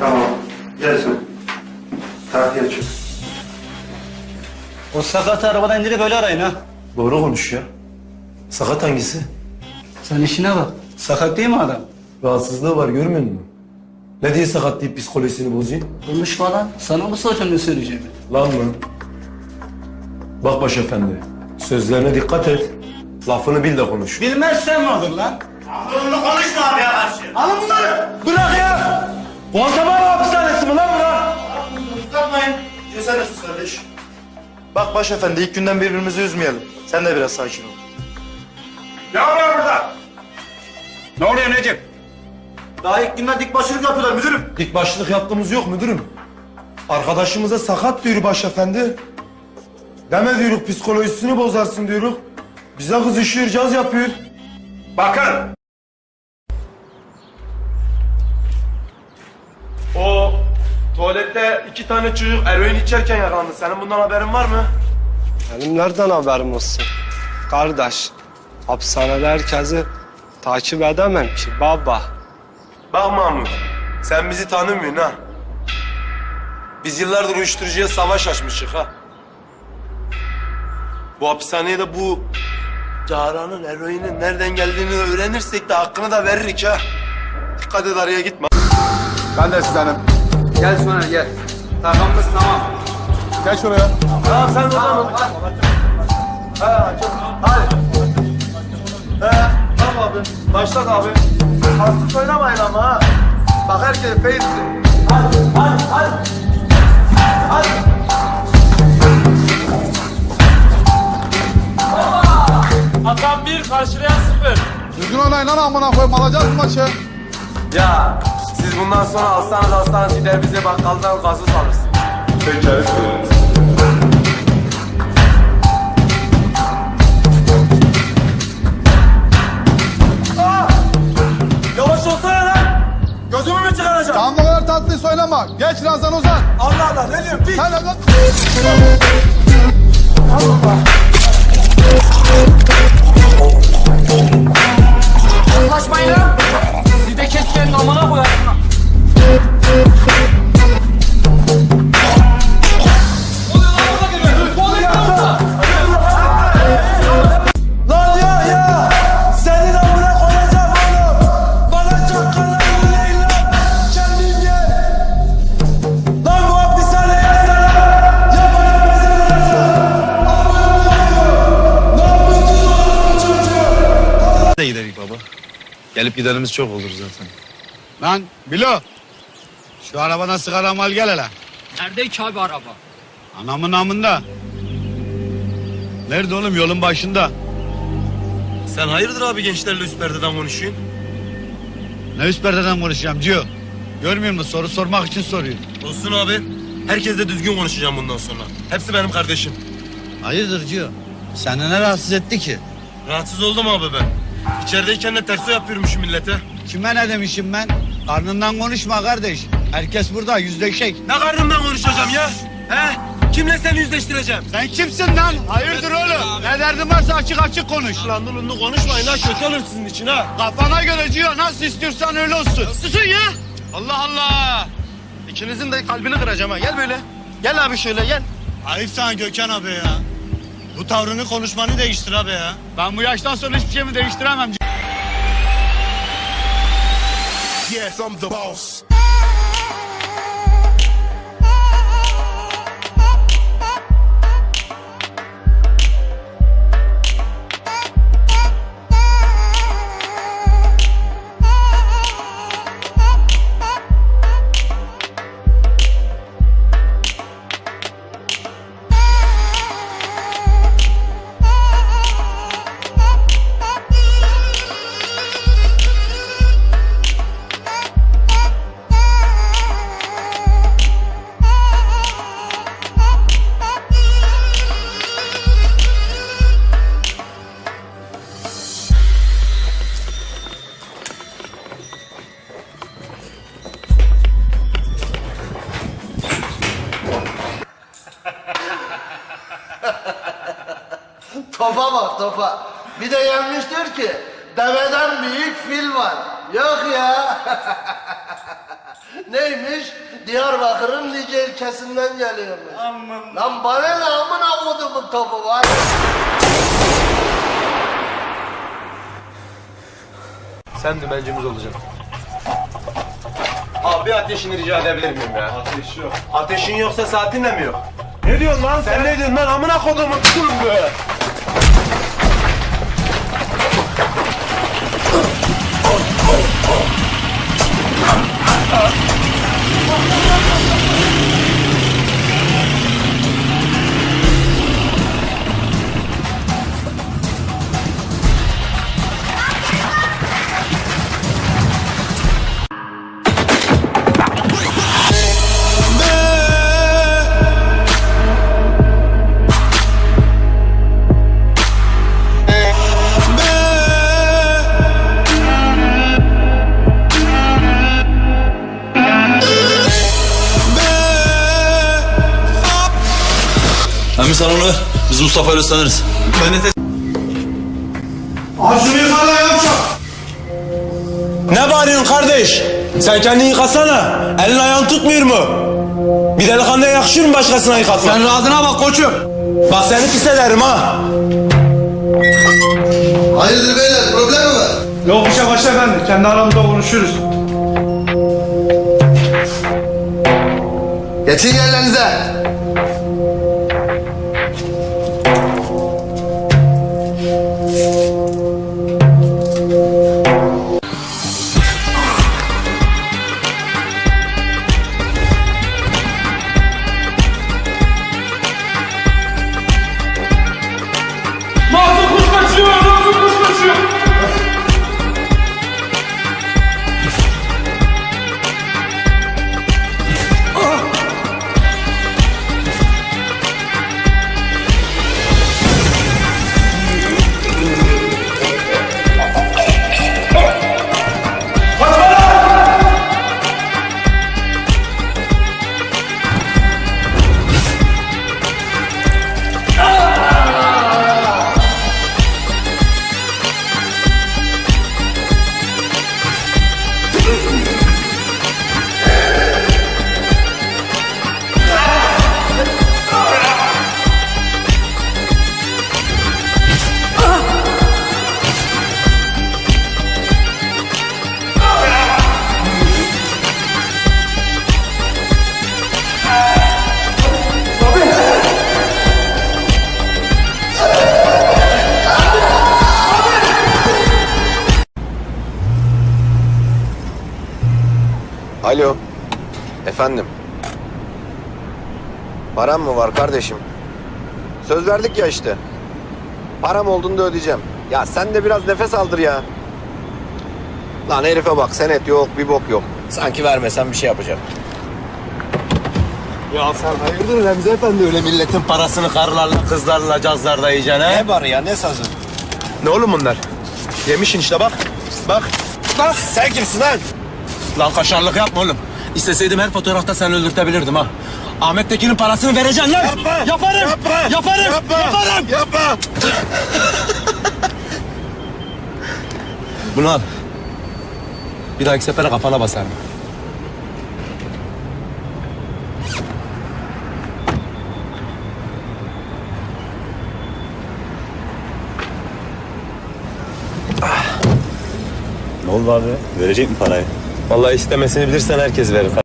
Tamam. Gelsin. Tahliye çık. O sakat arabadan indirip böyle arayın ha. Doğru konuş ya. Sakat hangisi? Sen işine bak. Sakat değil mi adam? Rahatsızlığı var görmüyor musun? Ne diye sakat deyip psikolojisini bozuyor? Konuşma lan. Sana mı soracağım ne söyleyeceğimi? Lan mı? Bak başefendi. Sözlerine dikkat et. Lafını bil de konuş. Bilmezsen ne olur lan? Bunu konuşma abi ya karşı. Alın bunları. Bırak ya. Guantanamo hapishanesi mi lan bırak? Yapmayın. Ya sen de sus kardeş. Bak başefendi ilk günden birbirimizi üzmeyelim. Sen de biraz sakin ol. Ne oluyor burada? Ne oluyor Necip? Daha ilk günden dik başlık yapıyorlar müdürüm. Dik başlık yaptığımız yok müdürüm. Arkadaşımıza sakat diyor başefendi. Deme diyoruz psikolojisini bozarsın diyoruz. Bize kızışıyor, caz yapıyor. Bakın. O tuvalette iki tane çocuk eroin içerken yakalandı. Senin bundan haberin var mı? Benim nereden haberim olsun? Kardeş, hapishanede herkesi takip edemem ki baba. Bak Mahmut, sen bizi tanımıyorsun ha. Biz yıllardır uyuşturucuya savaş açmışık ha. Bu hapishaneye de bu Cahra'nın eroinin nereden geldiğini öğrenirsek de hakkını da veririk ha. Dikkat et araya gitme. Ben de sizdenim. Gel sonra gel. Takımımız tamam. Gel şuraya. Tamam sen oradan ol. Tamam abi. Başlat abi. Hassız oynamayın ama ha. Bak herkes face. Hakan 1 karşılayan 0. Düzgün oynayın lan amına koyayım. Alacağız maçı? Ya siz bundan sonra alsanız alsanız gider bize bakkaldan gazoz alırsın. Yavaş olsana lan. Gözümü mü çıkaracaksın? Tamam bu kadar tatlıysa oynama. Geç Ramazan Ozan. Allah Allah ne diyorsun? Bil. Sen lan. Yaklaşmayın lan. Siz de kesmenin amına koyarım Gelip gidenimiz çok olur zaten. Lan Bilo. Şu arabana sigara mal gel hele. Nerede ki abi araba? Anamın namında. Nerede oğlum yolun başında. Sen hayırdır abi gençlerle üst perdeden konuşuyorsun? Ne üst perdeden konuşacağım Cio. Görmüyor musun soru sormak için soruyor. Olsun abi. Herkesle düzgün konuşacağım bundan sonra. Hepsi benim kardeşim. Hayırdır Cio? Seni ne rahatsız etti ki? Rahatsız oldum abi ben. İçerideyken de terso yapıyormuşum millete. Kime ne demişim ben? Karnından konuşma kardeş. Herkes burada yüzleşek. Ne karnımdan konuşacağım ya? He? Kimle seni yüzleştireceğim? Sen kimsin lan? Hayırdır oğlum? Ne derdin varsa açık açık konuş. Lan dulunlu konuşmayın ha kötü olur sizin için ha. Kafana göre Cio nasıl istiyorsan öyle olsun. Susun ya. Allah Allah. İkinizin de kalbini kıracağım ha. Gel böyle. Gel abi şöyle gel. Ayıp sana Gökhan abi ya. Bu tavrını konuşmanı değiştir abi ya. Ben bu yaştan sonra hiçbir şeyimi değiştiremem. Yes, I'm the boss. Topa bak topa. Bir de diyor ki deveden büyük fil var. Yok ya. Neymiş? Diyarbakır'ın nice ilçesinden geliyormuş. Aman. Lan bana ne amına kodumun topu var. Sen dümencimiz olacaksın. Abi bir ateşini rica edebilir miyim ya? Ateş yok. Ateşin yoksa saatin de mi yok? Ne diyorsun lan Sen ne diyorsun lan amına kodumun be. Uh-oh. Sen onu. Biz Mustafa ile sanırız. Ne bağırıyorsun kardeş? Sen kendini yıkasana. Elin ayağın tutmuyor mu? Bir delikanlıya yakışır mı başkasına yıkatmak? Sen rahatına bak koçum. Bak seni pis ederim ha. Hayırdır beyler problem mi var? Yok bir şey baş efendi. Kendi aramızda konuşuruz. Geçin yerlerinize. Alo. Efendim. Param mı var kardeşim? Söz verdik ya işte. Param olduğunda ödeyeceğim. Ya sen de biraz nefes aldır ya. Lan herife bak senet yok bir bok yok. Sanki vermesen bir şey yapacağım. Ya sen hayırdır Remzi Efendi öyle milletin parasını karlarla kızlarla cazlarda yiyeceksin ha? Ne var ya ne sazı? Ne oğlum bunlar? Yemişin işte bak. Bak. Bak sen kimsin lan? Lan kaşarlık yapma oğlum. İsteseydim her fotoğrafta seni öldürtebilirdim ha. Ahmet Tekin'in parasını vereceksin lan. Yapma. Yaparım. Yapma. Yaparım. Yapma. Yaparım. Yapma. Bunu al. Bir dahaki sefere kafana basarım. Ne oldu abi? Verecek mi parayı? Vallahi istemesini bilirsen herkes verir.